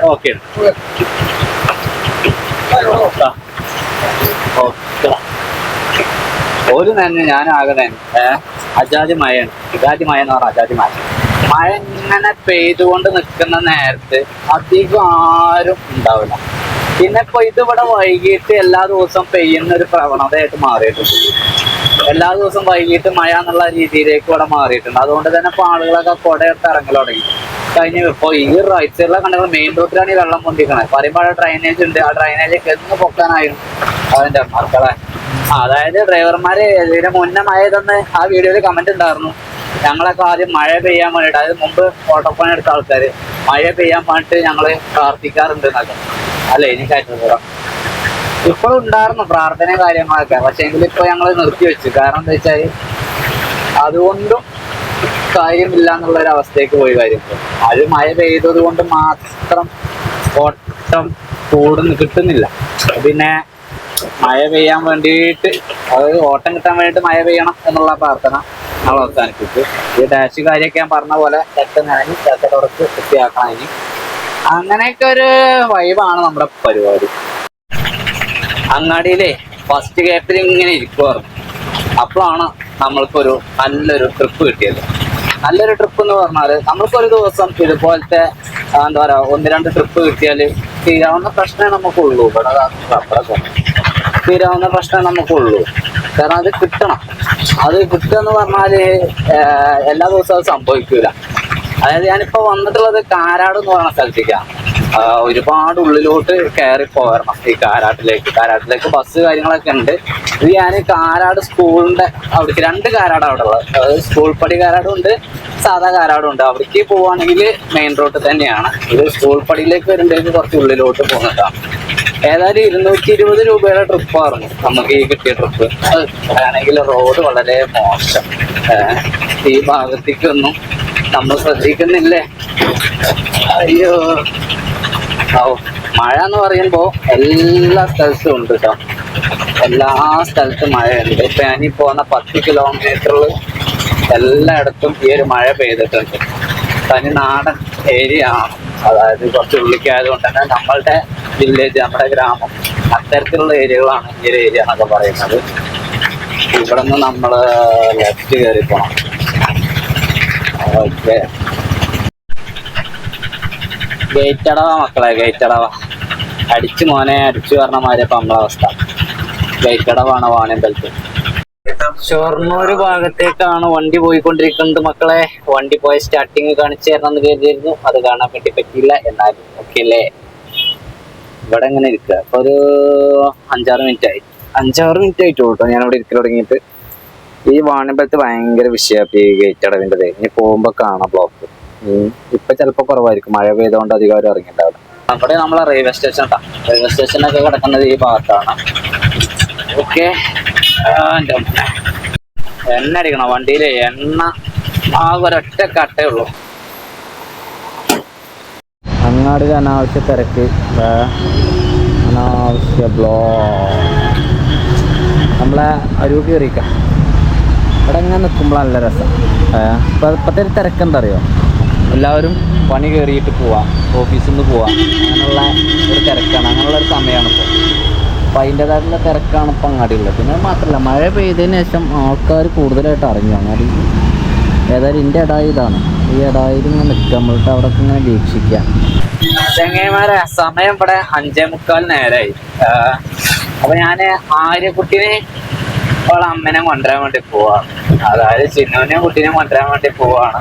ഓക്കെ. ഒരു നന്നെ ഞാൻ ആകെ തന്നെ ഏഹ് അജാതി മഴയാണ്. അജാതി മഴ എന്ന് പറഞ്ഞാൽ അജാതി മഴ. മഴ ഇങ്ങനെ പെയ്തുകൊണ്ട് നിൽക്കുന്ന നേരത്ത് അധികം ആരും ഉണ്ടാവില്ല. പിന്നെ ഇപ്പൊ ഇത് ഇവിടെ വൈകിട്ട് എല്ലാ ദിവസവും പെയ്യുന്ന ഒരു പ്രവണതയായിട്ട് മാറിയിട്ടുണ്ട്. എല്ലാ ദിവസവും വൈകിട്ട് മഴ എന്നുള്ള രീതിയിലേക്ക് ഇവിടെ മാറിയിട്ടുണ്ട്. അതുകൊണ്ട് തന്നെ ഇപ്പൊ ആളുകളൊക്കെ കുടയെടുത്ത് ഇറങ്ങൽ തുടങ്ങി. കഴിഞ്ഞ ഇപ്പൊ ഈ റൈറ്റ് സൈഡിലെ കണ്ടെങ്കിൽ മെയിൻ റോഡിലാണ് ഈ വെള്ളം പൊന്തിക്കണത് പറയുമ്പോൾ അവിടെ ഡ്രൈനേജ് ഉണ്ട്. ആ ഡ്രൈനേജ് എന്ന് പൊക്കാനായിരുന്നു അതിന്റെ മക്കളെ അതായത് ഡ്രൈവർമാര് ഇതിന് മുന്നേ മഴ ആ വീഡിയോയിൽ കമന്റ് ഉണ്ടായിരുന്നു ഞങ്ങളൊക്കെ ആദ്യം മഴ പെയ്യാൻ വേണ്ടിയിട്ട് അതായത് മുമ്പ് ഓട്ടോപ്പണി എടുത്ത ആൾക്കാര് മഴ പെയ്യാൻ വേണ്ടിയിട്ട് ഞങ്ങൾ പ്രാർത്ഥിക്കാറുണ്ട് എന്നൊക്കെ. അല്ലേ എനിക്ക് ആയിട്ട് ഇപ്പോഴും ഉണ്ടായിരുന്നു പ്രാർത്ഥന കാര്യങ്ങളൊക്കെ പക്ഷെ എങ്കിൽ ഇപ്പൊ ഞങ്ങൾ നിർത്തി വെച്ചു. കാരണം എന്താ വെച്ചാൽ അതുകൊണ്ടും കാര്യമില്ല എന്നുള്ള ഒരു അവസ്ഥയ്ക്ക് പോയി കാര്യം അത് മഴ പെയ്തത് കൊണ്ട് മാത്രം ഓട്ടം കൂടുന്നു കിട്ടുന്നില്ല. പിന്നെ മഴ പെയ്യാൻ വേണ്ടിയിട്ട് അതായത് ഓട്ടം കിട്ടാൻ വേണ്ടിയിട്ട് മഴ പെയ്യണം എന്നുള്ള പ്രാർത്ഥന നമ്മൾ അവസാനിപ്പിച്ചു. ഈ ഡാഷ് കാര്യമൊക്കെ ഞാൻ പറഞ്ഞ പോലെ പെട്ടെന്ന് നനഞ്ഞ് തെറ്റോടക്ക് വൃത്തിയാക്കണം ഇനി. അങ്ങനെയൊക്കെ ഒരു വൈബാണ് നമ്മുടെ പരിപാടി. അങ്ങാടിയിലെ ഫസ്റ്റ് ഗ്യാപ്പിൽ ഇങ്ങനെ ഇരിക്കുവായിരുന്നു അപ്പോഴാണ് നമ്മൾക്കൊരു നല്ലൊരു ട്രിപ്പ് കിട്ടിയത്. നല്ലൊരു ട്രിപ്പ് എന്ന് പറഞ്ഞാൽ നമ്മൾക്കൊരു ദിവസം ഇതുപോലത്തെ എന്താ പറയാ ഒന്ന് രണ്ട് ട്രിപ്പ് കിട്ടിയാൽ ചെയ്യാവുന്ന പ്രശ്നമേ നമുക്കുള്ളൂ. ഇവിടെ അപ്പുറത്ത് തീരാവുന്ന പ്രശ്നം നമുക്കുള്ളൂ. കാരണം അത് കിട്ടണം. അത് കിട്ടുക എന്ന് പറഞ്ഞാൽ എല്ലാ ദിവസവും അത് സംഭവിക്കൂല. അതായത് ഞാനിപ്പോ വന്നിട്ടുള്ളത് കാരാട് എന്ന് പറയുന്ന സ്ഥലത്തേക്കാണ്. ഒരുപാട് ഉള്ളിലോട്ട് കയറി പോരണം ഈ കാരാട്ടിലേക്ക്. കാരാട്ടിലേക്ക് ബസ് കാര്യങ്ങളൊക്കെ ഉണ്ട്. ഇത് ഞാൻ കാരാട് സ്കൂളിന്റെ അവിടേക്ക് രണ്ട് കാരാട് അവിടെ ഉള്ളത്. സ്കൂൾ പടി കാരാടും ഉണ്ട് സാധാ കാരാടും ഉണ്ട്. അവിടേക്ക് പോവാണെങ്കിൽ മെയിൻ റോഡ് തന്നെയാണ്. ഇത് സ്കൂൾ പടിയിലേക്ക് വരുമ്പോഴേക്ക് കുറച്ച് ഉള്ളിലോട്ട് പോകുന്നതാണ് ഏതായാലും ഇരുന്നൂറ്റി ഇരുപത് രൂപയുടെ ട്രിപ്പായിരുന്നു നമുക്ക് ഈ കിട്ടിയ ട്രിപ്പ് ആണെങ്കിൽ റോഡ് വളരെ മോശം. ഈ ഭാഗത്തേക്കൊന്നും നമ്മൾ ശ്രദ്ധിക്കുന്നില്ലേ? അയ്യോ. ഓ മഴ എന്ന് പറയുമ്പോൾ എല്ലാ സ്ഥലത്തും ഉണ്ട് കേട്ടോ എല്ലാ സ്ഥലത്തും മഴയുണ്ട്. ഇപ്പൊ ഞാനീ പോകുന്ന പത്ത് കിലോമീറ്ററിൽ എല്ലായിടത്തും ഈ ഒരു മഴ പെയ്തിട്ടുണ്ട്. തനി നാടൻ ഏരിയ ആണ്. അതായത് കുറച്ച് ഉള്ളിക്കായതുകൊണ്ട് തന്നെ നമ്മളുടെ വില്ലേജ് നമ്മുടെ ഗ്രാമം അത്തരത്തിലുള്ള ഏരിയകളാണ് ഈ ഏരിയ എന്നൊക്കെ പറയുന്നത്. ഇവിടെ നിന്ന് നമ്മൾ ലെഫ്റ്റ് കയറി പോകണം ഓക്കെ. ഗേറ്റ് അടവ മക്കളെ ഗേറ്റ് അടവ അടിച്ചു മോനെ അടിച്ചു പറഞ്ഞ മാതിരി ഇപ്പൊ നമ്മളെ അവസ്ഥ. ഗേറ്റ് അടവാണ് വാണിയമ്പലത്ത് ഷൊർണൂർ ഭാഗത്തേക്കാണ് വണ്ടി പോയിക്കൊണ്ടിരിക്കുന്നത് മക്കളെ. വണ്ടി പോയ സ്റ്റാർട്ടിങ് കാണിച്ചു തരണം എന്ന് കരുതിയിരുന്നു. അത് കാണാൻ വേണ്ടി പറ്റിയില്ല. എന്നാലും ഓക്കെ അല്ലേ ഇവിടെ എങ്ങനെ ഇരിക്കുക? അപ്പൊ ഒരു അഞ്ചാറ് മിനിറ്റ് ആയി. അഞ്ചാറ് മിനിറ്റ് ആയിട്ട് കേട്ടോ. ഞാൻ ഇവിടെ ഇരിക്കൽ തുടങ്ങിയിട്ട്. ഈ വാണിമ്പലത്ത് ഭയങ്കര വിഷയമാണ് ഈ ഗേറ്റ് അടവിന്റെത്. ഇനി പോകുമ്പോ കാണാം ബ്ലോക്ക് ഇപ്പൊ ചിലപ്പോ കുറവായിരിക്കും. മഴ പെയ്തുകൊണ്ട് അധികം അവർ അവിടെ. നമ്മളെ റെയിൽവേ സ്റ്റേഷൻ റെയിൽവേ സ്റ്റേഷനൊക്കെ കിടക്കുന്നത് ഈ ഭാഗത്താണ്. ഓക്കെ. എണ്ണ അടിക്കണം? വണ്ടിയിൽ എണ്ണ. ആ ഒരൊറ്റ കട്ടേ ഉള്ളൂ. അങ്ങാട് അനാവശ്യ തിരക്ക്. അനാവശ്യ ബ്ലോ. നമ്മളെ അരൂപി കയറിക്കാം ഇവിടെ ഇങ്ങനെ നിൽക്കുമ്പോൾ നല്ല രസം. ഇപ്പം ഇപ്പോഴത്തെ ഒരു തിരക്കെന്താ അറിയോ എല്ലാവരും പണി കയറിയിട്ട് പോവാം. ഓഫീസിൽ നിന്ന് പോവാം. അങ്ങനെയുള്ള ഒരു തിരക്കാണ്. അങ്ങനെയുള്ള ഒരു സമയമാണ് ഇപ്പോൾ അപ്പോൾ അതിന്റെതായിട്ടുള്ള തിരക്കാണ് ഇപ്പം അങ്ങാടിയുള്ളത് പിന്നെ മാത്രമല്ല മഴ പെയ്തതിന് ശേഷം ആൾക്കാർ കൂടുതലായിട്ട് അറിഞ്ഞു. അങ്ങാടി ഏതായാലും എന്റെ ഇടായി ഇതാണ്. ഈ ഇടായിൽ ഇങ്ങനെ നമ്മളിട്ട് അവിടെ ഇങ്ങനെ വീക്ഷിക്കുക. ചെങ്ങന്മാരെ സമയം ഇവിടെ അഞ്ചേ മുക്കാൽ നേരമായി അപ്പൊ ഞാൻ ആര്യക്കുട്ടിനെ അവളെ അമ്മനെ കൊണ്ടുവരാൻ വേണ്ടി പോവാണ്. അതായത് ചിന്നുവിനെയും കുട്ടീനെയും കൊണ്ടുവരാൻ വേണ്ടി പോവാണ്.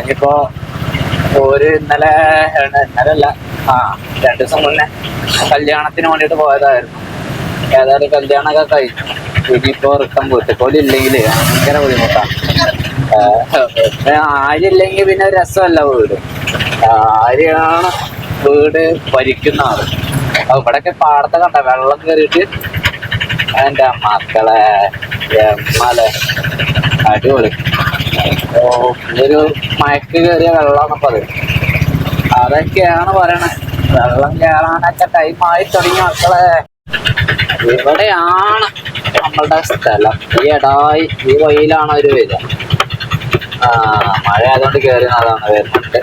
ഇനിയിപ്പോ ഒരു ഇന്നലെ ഇന്നലെ അല്ല രണ്ടു ദിവസം മുന്നേ കല്യാണത്തിന് വേണ്ടിയിട്ട് പോയതായിരുന്നു. ഏതായാലും കല്യാണമൊക്കെ കഴിച്ചു ഇനിയിപ്പോ റിട്ടം വീട്ടിൽ പോലും ഇല്ലെങ്കിൽ ഭയങ്കര ബുദ്ധിമുട്ടാണ്. ആരില്ലെങ്കിൽ പിന്നെ ഒരു രസമല്ല വീട്. ആര്യാണ് വീട് ഭരിക്കുന്ന ആൾ? അപ്പൊ ഇവിടെയൊക്കെ പാടത്തെ കണ്ട വെള്ളം കയറിയിട്ട് എന്റെ മക്കളെ എമ്മലെ അടിപൊളി. ഒരു മയക്ക് കയറിയ വെള്ളമാണപ്പോ അത് അതൊക്കെയാണ് പറയണേ. വെള്ളം കയറാനൊക്കെ ടൈം ആയി തുടങ്ങി മക്കളെ. ഇവിടെയാണ് നമ്മളുടെ സ്ഥലം. ഈ എടായി ഈ വഴിയിലാണ് ഒരു വരിക. ആ മഴ ആയതുകൊണ്ട് കയറി അതാണ് വരുന്നുണ്ട്.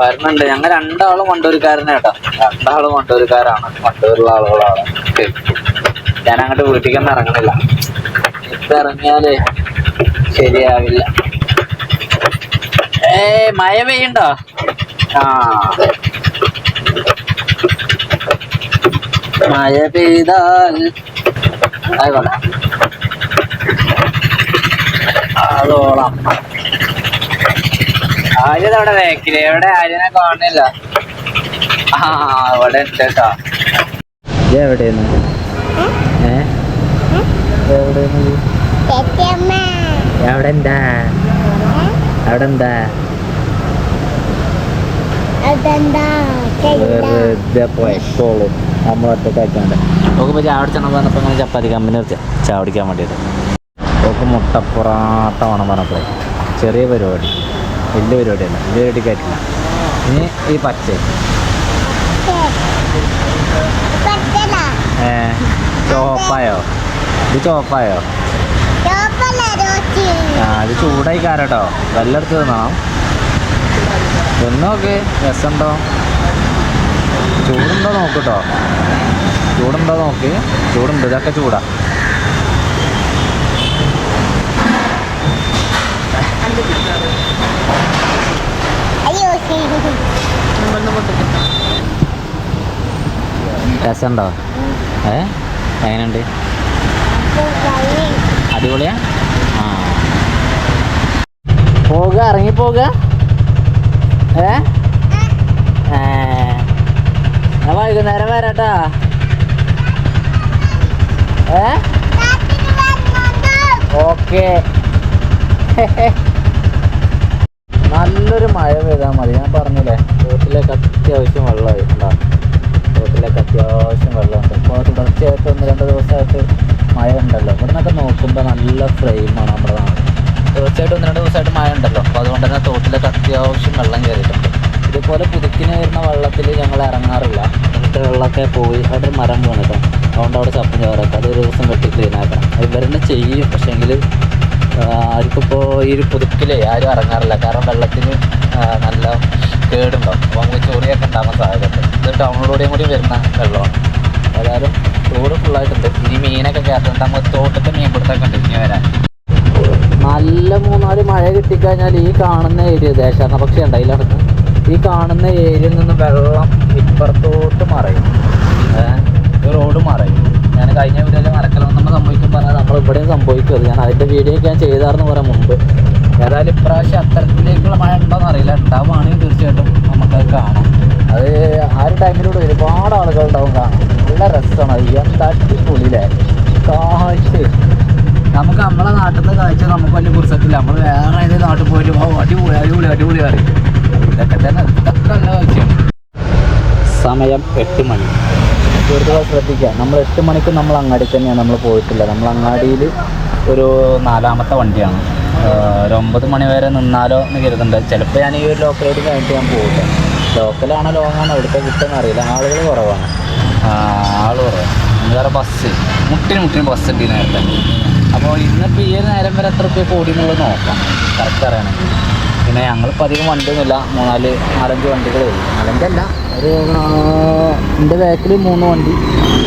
വരുന്നുണ്ട്. ഞങ്ങൾ രണ്ടാളും കൊണ്ടൂരുകാരനെ കേട്ടോ. രണ്ടാളും കൊണ്ടൂരുകാരാണ്. കൊണ്ടൂരുള്ള ആളുകളാണ്. ഞാൻ അങ്ങോട്ട് വീട്ടിലേക്കൊന്നും ഇറങ്ങണില്ല. ഇപ്പൊ ഇറങ്ങിയാലേ ശരിയാവില്ല. ഏ മഴ പെയ്യണ്ടോ മഴ പെയ്താൽ. ആയിക്കോട്ടെ അതോളം. ആര്യത് അവിടെ വേക്കില്ല എവിടെ ആര്യനെ കാണുന്നില്ല. ആ അവിടെ ഉണ്ട് കേട്ടോ. ഇത് എവിടെയാണ്? ഏ? എന്താ അവിടെ എന്താ വെറുതെ പോയക്കോളും നമ്മൾ ഒറ്റയ്ക്ക് ആക്കാണ്ട് നോക്കുമ്പോൾ ചാവടി ചെന്ന് പറഞ്ഞപ്പോൾ അങ്ങനെ ചപ്പാത്തി കമ്പനി വെച്ച ചാവടിക്കാൻ വേണ്ടിയിട്ട്. നോക്ക് മുട്ടപ്പുറാട്ട വേണം ചെറിയ പരിപാടി. വലിയ പരിപാടിയല്ല. വലിയ പരിപാടി കയറ്റില്ല ഇനി ഈ പച്ച. ഏ ചോപ്പായോ? ഇത് ചോപ്പായോ? ആ ഇത് ചൂടായി കാരട്ടോ. വല്ലടത്ത് തിന്നണം. തിന്നോക്ക് രസമുണ്ടോ ചൂടുണ്ടോ നോക്കട്ടോ. ചൂടുണ്ടോ നോക്ക്. ചൂടുണ്ട് ഇതൊക്കെ ചൂടാ. രസമുണ്ടോ ഏ? എങ്ങനെയുണ്ട്? അടിപൊളിയാ? ആ. പോക ഇറങ്ങി പോക വൈകുന്നേരം വരാട്ടാ. ഓക്കെ. നല്ലൊരു മഴ പെയ്താൽ മതി. ഞാൻ പറഞ്ഞില്ലേ തോട്ടിലേക്ക് അത്യാവശ്യം വെള്ളമായി. ഉണ്ടാവും തോട്ടിലേക്ക് അത്യാവശ്യം വെള്ളമുണ്ട്. ഇപ്പോൾ തുടർച്ചയായിട്ട് ഒന്ന് രണ്ട് ദിവസമായിട്ട് മഴ ഉണ്ടല്ലോ. ഇവിടെ നിന്നൊക്കെ നോക്കുമ്പോൾ നല്ല ഫ്രെയിമാണ് നമ്മുടെ നാട്. തീർച്ചയായിട്ടും ഒന്ന് രണ്ട് ദിവസമായിട്ട് മഴ ഉണ്ടല്ലോ. അപ്പോൾ അതുകൊണ്ട് തന്നെ തോട്ടിലൊക്കെ അത്യാവശ്യം വെള്ളം കയറിയിട്ടുണ്ട്. ഇതുപോലെ പുതുക്കിന് വരുന്ന വെള്ളത്തിൽ ഞങ്ങൾ ഇറങ്ങാറില്ല. എന്നിട്ട് വെള്ളമൊക്കെ പോയി അവിടെ മരം വീണിട്ടോ അതുകൊണ്ട് അവിടെ ചപ്പം ചോറൊക്കെ അത് ഒരു ദിവസം വെട്ടി ക്ലീൻ ആക്കണം. ഇവരെന്നെ ചെയ്യും. പക്ഷേങ്കിൽ ആർക്കിപ്പോൾ ഈ ഒരു പുതുക്കിലേ ആരും ഇറങ്ങാറില്ല. കാരണം വെള്ളത്തിന് നല്ല കേടുണ്ടാവും. അപ്പോൾ നമുക്ക് ചൊറിയൊക്കെ ഉണ്ടാകാൻ സാധ്യതയുണ്ട്. ഇത് ടൗണിലൂടെയും കൂടി വരുന്ന വെള്ളമാണ്. ഏതായാലും ചൂട് ഫുള്ളായിട്ടുണ്ട് ഇനി മീനൊക്കെ കയറുന്നുണ്ട് നമുക്ക് തോട്ടത്തെ മീൻ പിടുത്തൊക്കെ ഉണ്ട് ഇനി വരാൻ നല്ല കിട്ടിക്കഴിഞ്ഞാൽ ഈ കാണുന്ന ഏരിയ ദേശാടന പക്ഷി ഉണ്ടായില്ല ഈ കാണുന്ന ഏരിയയിൽ നിന്ന് വെള്ളം ഇപ്പുറത്തോട്ട് മറയും. റോഡ് മറയും. ഞാൻ കഴിഞ്ഞ വീഡിയോയിൽ മറക്കലം നമ്മൾ സംഭവിക്കും പറഞ്ഞാൽ നമ്മൾ ഇവിടെയും സംഭവിക്കും ഞാൻ അതിന്റെ വീഡിയോ ഒക്കെ ഞാൻ ചെയ്താർന്ന് പറയാൻ മുമ്പ്. ഏതായാലും ഇപ്രാവശ്യം അത്തരത്തിലേക്കുള്ള മഴ ഉണ്ടോയെന്ന് അറിയില്ല. ഉണ്ടാവുകയാണെങ്കിൽ തീർച്ചയായിട്ടും നമുക്കത് കാണാം. അത് ആ ഒരു ടൈമിലൂടെ ഒരുപാട് ആളുകൾ ഉണ്ടാവും കാണാം നല്ല രസമാണ്. അത് എന്താ കാശ് നമുക്ക് നമ്മളെ നാട്ടിൽ നിന്ന് കാഴ്ച നമുക്ക് വലിയ കുറിച്ചത്തില്ല നമ്മൾ വേറെ ഏതെങ്കിലും നാട്ടിൽ പോയിട്ട് ഓ അടിപൊളി അടിപൊളി അടിപൊളി പറയും. ഇതൊക്കെ തന്നെ ഇതൊക്കെ നല്ല കാഴ്ചയാണ് സമയം എട്ട് മണി. കൂടുതൽ ശ്രദ്ധിക്കുക. നമ്മൾ എട്ട് മണിക്ക് നമ്മൾ അങ്ങാടി തന്നെയാണ് നമ്മൾ പോയിട്ടില്ല നമ്മൾ അങ്ങാടിയിൽ ഒരു നാലാമത്തെ വണ്ടിയാണ്. ഒരു ഒമ്പത് മണി വരെ നിന്നാലോ എന്ന് കരുതുന്നുണ്ട് ചിലപ്പോൾ ഞാൻ ഈ ഒരു റോഡ് കഴിഞ്ഞിട്ട് ഞാൻ പോകില്ല ലോക്കലാണോ ലോങ്ങാണോ എവിടുത്തെ കിട്ടുമെന്ന് അറിയില്ല. ആളുകൾ കുറവാണ്. ആൾ കുറവാണ് വേറെ ബസ് മുട്ടിന് മുട്ടിന് ബസ് ഉണ്ട് നേരത്തെ. അപ്പോൾ ഇന്നിപ്പോൾ ഈ ഒരു നേരം വരെ എത്ര റുപ്യ കൂടി എന്നുള്ളത് നോക്കാം. കറക്റ്റ് അറിയണമെങ്കിൽ. പിന്നെ ഞങ്ങളിപ്പോൾ അധികം വണ്ടിയൊന്നുമില്ല. മൂന്നാൽ നാലഞ്ച് വണ്ടികളേ ഉള്ളൂ. നാലഞ്ചല്ല ഒരു എന്റെ ബാക്കിൽ മൂന്ന് വണ്ടി.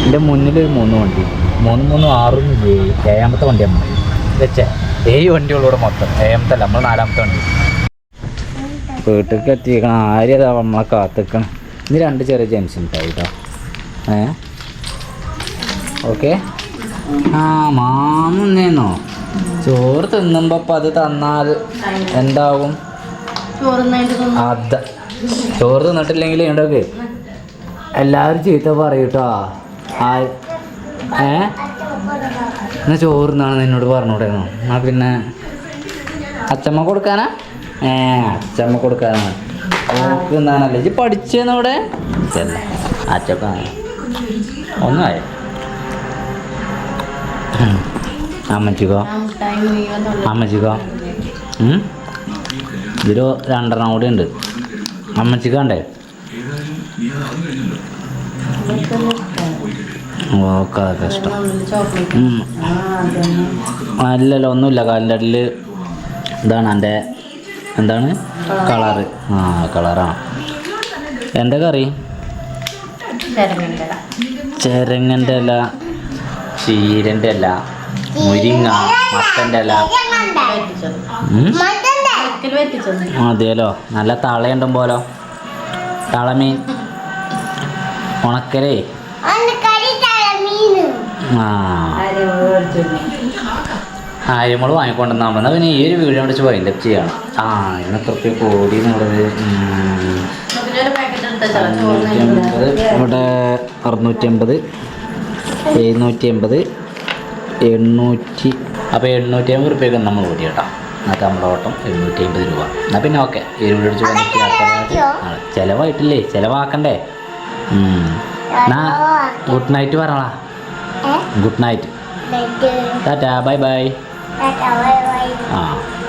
എന്റെ മുന്നിൽ ഒരു മൂന്ന് വണ്ടി. മൂന്ന് മൂന്ന് ആറും ഏഴാമത്തെ വണ്ടി നമ്മൾ വെച്ചേ. ഏഴ് വണ്ടികളൂടെ മൊത്തം. ഏഴാമത്തെ അല്ല നമ്മൾ നാലാമത്തെ വണ്ടി. വീട്ടിലേക്ക് എത്തിക്കണം ആര് അതാ നമ്മളെ കാത്തിക്കണം? ഇനി രണ്ട് ചെറിയ ജെൻസ് ഉണ്ടായിട്ടോ ഏ? ഓക്കെ? ആ മാമുന്നേന്നോ? ചോറ് തിന്നുമ്പോ അത് തന്നാൽ എന്താവും? അത ചോറ് തിന്നിട്ടില്ലെങ്കിൽ ഉണ്ടോക്കെ? എല്ലാവരും ചീത്ത പറയൂട്ടോ ആ ഏ? എന്നാ ചോറ് എന്നാണ് എന്നോട് പറഞ്ഞൂടായിരുന്നു എന്നാ പിന്നെ അച്ചമ്മ കൊടുക്കാനാ? ഏ അച്ചമ്മ കൊടുക്കാനാണ്. നോക്കുന്നാണല്ലേ എന്നാണല്ലേ ഇജ്ജ് പഠിച്ചേന്ന് ഇവിടെ അച്ചക്ക ഒന്നായി. അമ്മച്ചിക്കോ? അമ്മച്ചിക്കോ? ഉം? ഇതിൽ രണ്ടെണ്ണം കൂടി ഉണ്ട്. അമ്മച്ചിക്കാണ്ടേ ഓക്കെ അതൊക്കെ ഇഷ്ടം. അല്ലല്ലോ ഒന്നുമില്ല. കാലിന്റെ അടിയിൽ ഇതാണ് എന്റെ എന്താണ്? കളറ്. ആ കളറാണ് എന്താ കറി? ചേരങ്ങന്റെ ഇല. ചീരന്റെ അല്ല മുരിങ്ങ മത്തന്റെ അല്ല. അതെയല്ലോ നല്ല തളയുണ്ടും പോലോ. തളമീൻ. ഉണക്കലേ. ആ. ആര്യമ്മൾ വാങ്ങിക്കൊണ്ടെന്നാ പറഞ്ഞാൽ പിന്നെ ഈ ഒരു വീഡിയോ വിളിച്ച് വൈൻഡപ്പ് ചെയ്യണം. ആ ഇതിന് റുപ്യ കോടി എന്നുള്ളത് ഇവിടെ അറുന്നൂറ്റി അമ്പത്. എഴുന്നൂറ്റി എൺപത് എണ്ണൂറ്റി അപ്പോൾ എണ്ണൂറ്റി അമ്പത് റുപ്യക്ക് നമ്മൾ ഓടി കേട്ടോ. എന്നിട്ട് നമ്മുടെ ഓട്ടം എണ്ണൂറ്റി അമ്പത് രൂപ. എന്നാൽ പിന്നെ ഓക്കെ വീഡിയോ അടിച്ച്? വന്നിട്ട് ചിലവായിട്ടില്ലേ? ചിലവാക്കണ്ടേ. എന്നാ ഗുഡ് നൈറ്റ് പറഞ്ഞാ good night tata bye bye ആ.